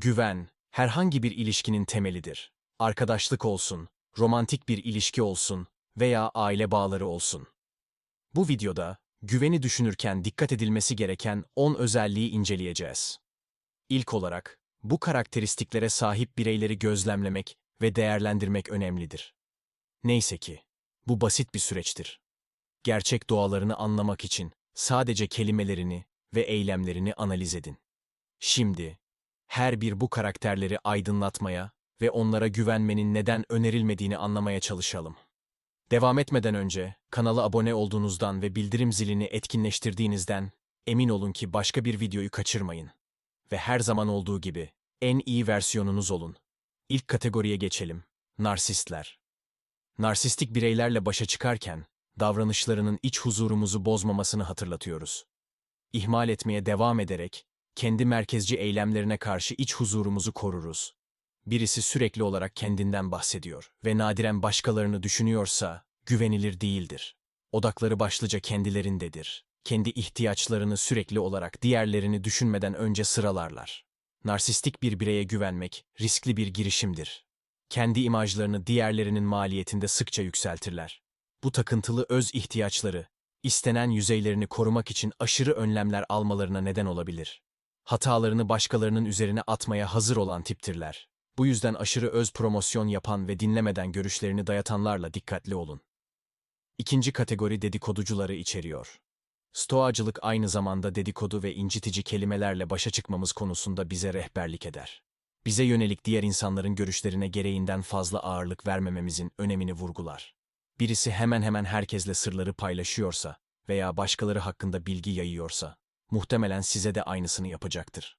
Güven, herhangi bir ilişkinin temelidir. Arkadaşlık olsun, romantik bir ilişki olsun veya aile bağları olsun. Bu videoda güveni düşünürken dikkat edilmesi gereken 10 özelliği inceleyeceğiz. İlk olarak, bu karakteristiklere sahip bireyleri gözlemlemek ve değerlendirmek önemlidir. Neyse ki, bu basit bir süreçtir. Gerçek doğalarını anlamak için sadece kelimelerini ve eylemlerini analiz edin. Şimdi, her bir bu karakterleri aydınlatmaya ve onlara güvenmenin neden önerilmediğini anlamaya çalışalım. Devam etmeden önce kanala abone olduğunuzdan ve bildirim zilini etkinleştirdiğinizden emin olun ki başka bir videoyu kaçırmayın. Ve her zaman olduğu gibi en iyi versiyonunuz olun. İlk kategoriye geçelim. Narsistler. Narsistik bireylerle başa çıkarken davranışlarının iç huzurumuzu bozmamasını hatırlatıyoruz. İhmal etmeye devam ederek kendi merkezci eylemlerine karşı iç huzurumuzu koruruz. Birisi sürekli olarak kendinden bahsediyor ve nadiren başkalarını düşünüyorsa güvenilir değildir. Odakları başlıca kendilerindedir. Kendi ihtiyaçlarını sürekli olarak diğerlerini düşünmeden önce sıralarlar. Narsistik bir bireye güvenmek riskli bir girişimdir. Kendi imajlarını diğerlerinin maliyetinde sıkça yükseltirler. Bu takıntılı öz ihtiyaçları, istenen yüzeylerini korumak için aşırı önlemler almalarına neden olabilir. Hatalarını başkalarının üzerine atmaya hazır olan tiptirler. Bu yüzden aşırı öz promosyon yapan ve dinlemeden görüşlerini dayatanlarla dikkatli olun. İkinci kategori dedikoducuları içeriyor. Stoacılık aynı zamanda dedikodu ve incitici kelimelerle başa çıkmamız konusunda bize rehberlik eder. Bize yönelik diğer insanların görüşlerine gereğinden fazla ağırlık vermememizin önemini vurgular. Birisi hemen hemen herkesle sırları paylaşıyorsa veya başkaları hakkında bilgi yayıyorsa, muhtemelen size de aynısını yapacaktır.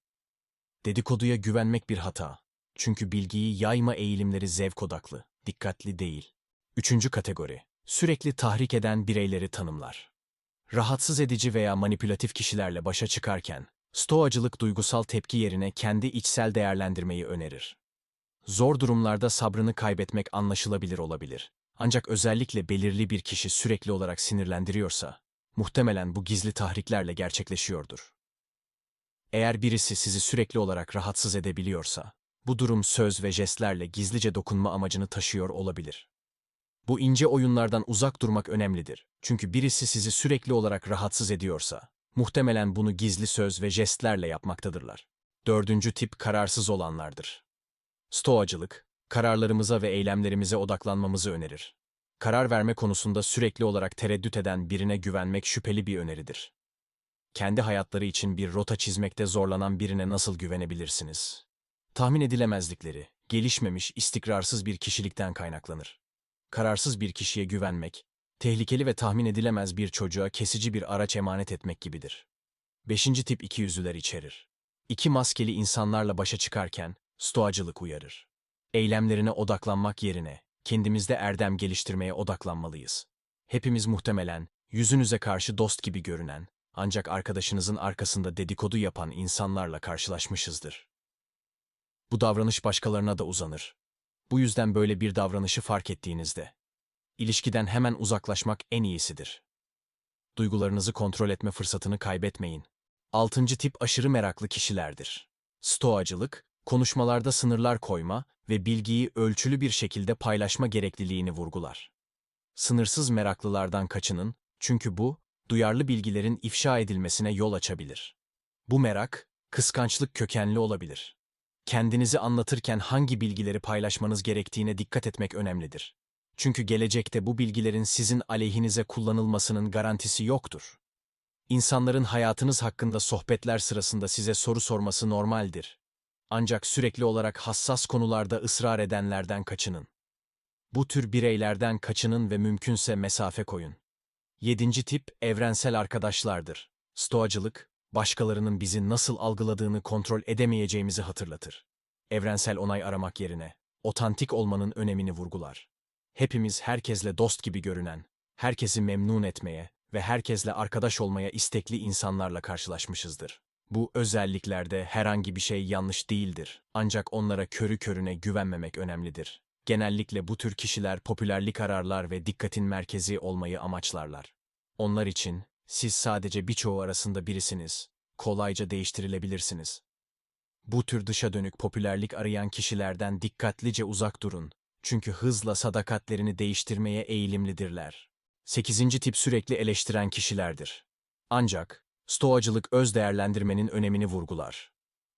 Dedikoduya güvenmek bir hata. Çünkü bilgiyi yayma eğilimleri zevk odaklı, dikkatli değil. Üçüncü kategori, sürekli tahrik eden bireyleri tanımlar. Rahatsız edici veya manipülatif kişilerle başa çıkarken, stoacılık duygusal tepki yerine kendi içsel değerlendirmeyi önerir. Zor durumlarda sabrını kaybetmek anlaşılabilir olabilir. Ancak özellikle belirli bir kişi sürekli olarak sinirlendiriyorsa, muhtemelen bu gizli tahriklerle gerçekleşiyordur. Eğer birisi sizi sürekli olarak rahatsız edebiliyorsa, bu durum söz ve jestlerle gizlice dokunma amacını taşıyor olabilir. Bu ince oyunlardan uzak durmak önemlidir. Çünkü birisi sizi sürekli olarak rahatsız ediyorsa, muhtemelen bunu gizli söz ve jestlerle yapmaktadırlar. Dördüncü tip kararsız olanlardır. Stoacılık, kararlarımıza ve eylemlerimize odaklanmamızı önerir. Karar verme konusunda sürekli olarak tereddüt eden birine güvenmek şüpheli bir öneridir. Kendi hayatları için bir rota çizmekte zorlanan birine nasıl güvenebilirsiniz? Tahmin edilemezlikleri, gelişmemiş, istikrarsız bir kişilikten kaynaklanır. Kararsız bir kişiye güvenmek, tehlikeli ve tahmin edilemez bir çocuğa kesici bir araç emanet etmek gibidir. Beşinci tip ikiyüzlüler içerir. İki maskeli insanlarla başa çıkarken, stoacılık uyarır. Eylemlerine odaklanmak yerine, kendimizde erdem geliştirmeye odaklanmalıyız. Hepimiz muhtemelen, yüzünüze karşı dost gibi görünen, ancak arkadaşınızın arkasında dedikodu yapan insanlarla karşılaşmışızdır. Bu davranış başkalarına da uzanır. Bu yüzden böyle bir davranışı fark ettiğinizde, ilişkiden hemen uzaklaşmak en iyisidir. Duygularınızı kontrol etme fırsatını kaybetmeyin. Altıncı tip aşırı meraklı kişilerdir. Stoacılık, konuşmalarda sınırlar koyma ve bilgiyi ölçülü bir şekilde paylaşma gerekliliğini vurgular. Sınırsız meraklılardan kaçının, çünkü bu, duyarlı bilgilerin ifşa edilmesine yol açabilir. Bu merak, kıskançlık kökenli olabilir. Kendinizi anlatırken hangi bilgileri paylaşmanız gerektiğine dikkat etmek önemlidir. Çünkü gelecekte bu bilgilerin sizin aleyhinize kullanılmasının garantisi yoktur. İnsanların hayatınız hakkında sohbetler sırasında size soru sorması normaldir. Ancak sürekli olarak hassas konularda ısrar edenlerden kaçının. Bu tür bireylerden kaçının ve mümkünse mesafe koyun. Yedinci tip evrensel arkadaşlardır. Stoacılık, başkalarının bizi nasıl algıladığını kontrol edemeyeceğimizi hatırlatır. Evrensel onay aramak yerine, otantik olmanın önemini vurgular. Hepimiz herkesle dost gibi görünen, herkesi memnun etmeye ve herkesle arkadaş olmaya istekli insanlarla karşılaşmışızdır. Bu özelliklerde herhangi bir şey yanlış değildir. Ancak onlara körü körüne güvenmemek önemlidir. Genellikle bu tür kişiler popülerlik ararlar ve dikkatin merkezi olmayı amaçlarlar. Onlar için siz sadece birçoğu arasında birisiniz. Kolayca değiştirilebilirsiniz. Bu tür dışa dönük popülerlik arayan kişilerden dikkatlice uzak durun. Çünkü hızla sadakatlerini değiştirmeye eğilimlidirler. 8. tip sürekli eleştiren kişilerdir. Ancak Stoacılık öz değerlendirmenin önemini vurgular.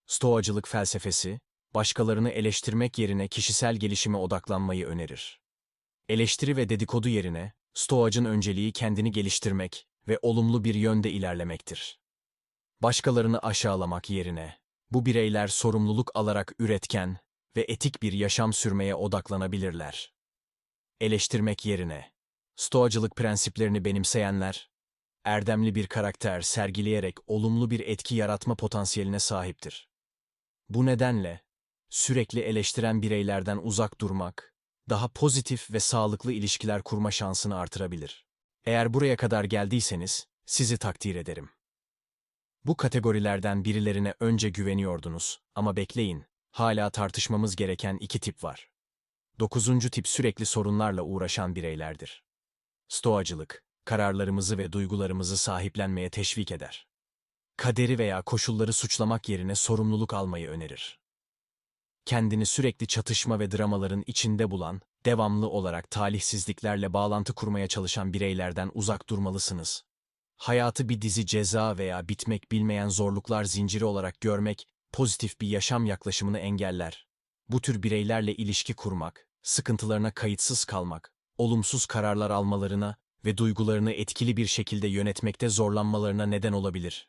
Stoacılık felsefesi, başkalarını eleştirmek yerine kişisel gelişime odaklanmayı önerir. Eleştiri ve dedikodu yerine, Stoacın önceliği kendini geliştirmek ve olumlu bir yönde ilerlemektir. Başkalarını aşağılamak yerine, bu bireyler sorumluluk alarak üretken ve etik bir yaşam sürmeye odaklanabilirler. Eleştirmek yerine, Stoacılık prensiplerini benimseyenler, erdemli bir karakter sergileyerek olumlu bir etki yaratma potansiyeline sahiptir. Bu nedenle, sürekli eleştiren bireylerden uzak durmak, daha pozitif ve sağlıklı ilişkiler kurma şansını artırabilir. Eğer buraya kadar geldiyseniz, sizi takdir ederim. Bu kategorilerden birilerine önce güveniyordunuz ama bekleyin, hala tartışmamız gereken iki tip var. Dokuzuncu tip sürekli sorunlarla uğraşan bireylerdir. Stoacılık, kararlarımızı ve duygularımızı sahiplenmeye teşvik eder. Kaderi veya koşulları suçlamak yerine sorumluluk almayı önerir. Kendini sürekli çatışma ve dramaların içinde bulan, devamlı olarak talihsizliklerle bağlantı kurmaya çalışan bireylerden uzak durmalısınız. Hayatı bir dizi ceza veya bitmek bilmeyen zorluklar zinciri olarak görmek, pozitif bir yaşam yaklaşımını engeller. Bu tür bireylerle ilişki kurmak, sıkıntılarına kayıtsız kalmak, olumsuz kararlar almalarına ve duygularını etkili bir şekilde yönetmekte zorlanmalarına neden olabilir.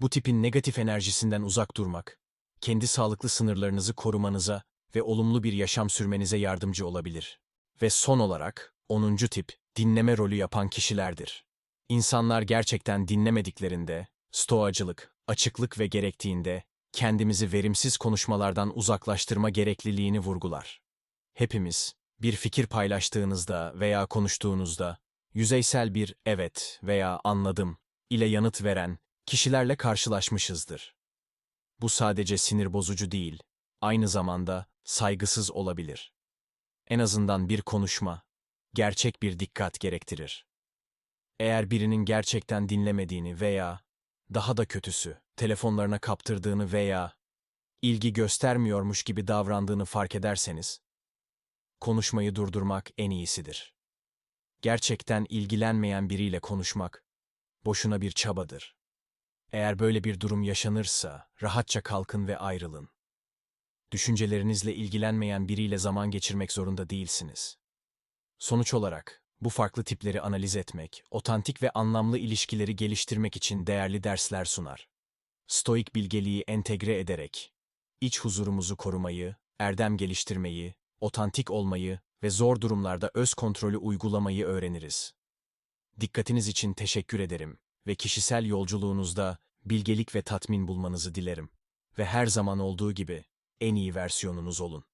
Bu tipin negatif enerjisinden uzak durmak, kendi sağlıklı sınırlarınızı korumanıza ve olumlu bir yaşam sürmenize yardımcı olabilir. Ve son olarak, 10. tip, dinleme rolü yapan kişilerdir. İnsanlar gerçekten dinlemediklerinde, stoacılık, açıklık ve gerektiğinde, kendimizi verimsiz konuşmalardan uzaklaştırma gerekliliğini vurgular. Hepimiz, bir fikir paylaştığınızda veya konuştuğunuzda, yüzeysel bir evet veya anladım ile yanıt veren kişilerle karşılaşmışızdır. Bu sadece sinir bozucu değil, aynı zamanda saygısız olabilir. En azından bir konuşma, gerçek bir dikkat gerektirir. Eğer birinin gerçekten dinlemediğini veya, daha da kötüsü, telefonlarına kaptırdığını veya ilgi göstermiyormuş gibi davrandığını fark ederseniz, konuşmayı durdurmak en iyisidir. Gerçekten ilgilenmeyen biriyle konuşmak, boşuna bir çabadır. Eğer böyle bir durum yaşanırsa, rahatça kalkın ve ayrılın. Düşüncelerinizle ilgilenmeyen biriyle zaman geçirmek zorunda değilsiniz. Sonuç olarak, bu farklı tipleri analiz etmek, otantik ve anlamlı ilişkileri geliştirmek için değerli dersler sunar. Stoik bilgeliği entegre ederek, iç huzurumuzu korumayı, erdem geliştirmeyi, otantik olmayı ve zor durumlarda öz kontrolü uygulamayı öğreniriz. Dikkatiniz için teşekkür ederim ve kişisel yolculuğunuzda bilgelik ve tatmin bulmanızı dilerim. Ve her zaman olduğu gibi en iyi versiyonunuz olun.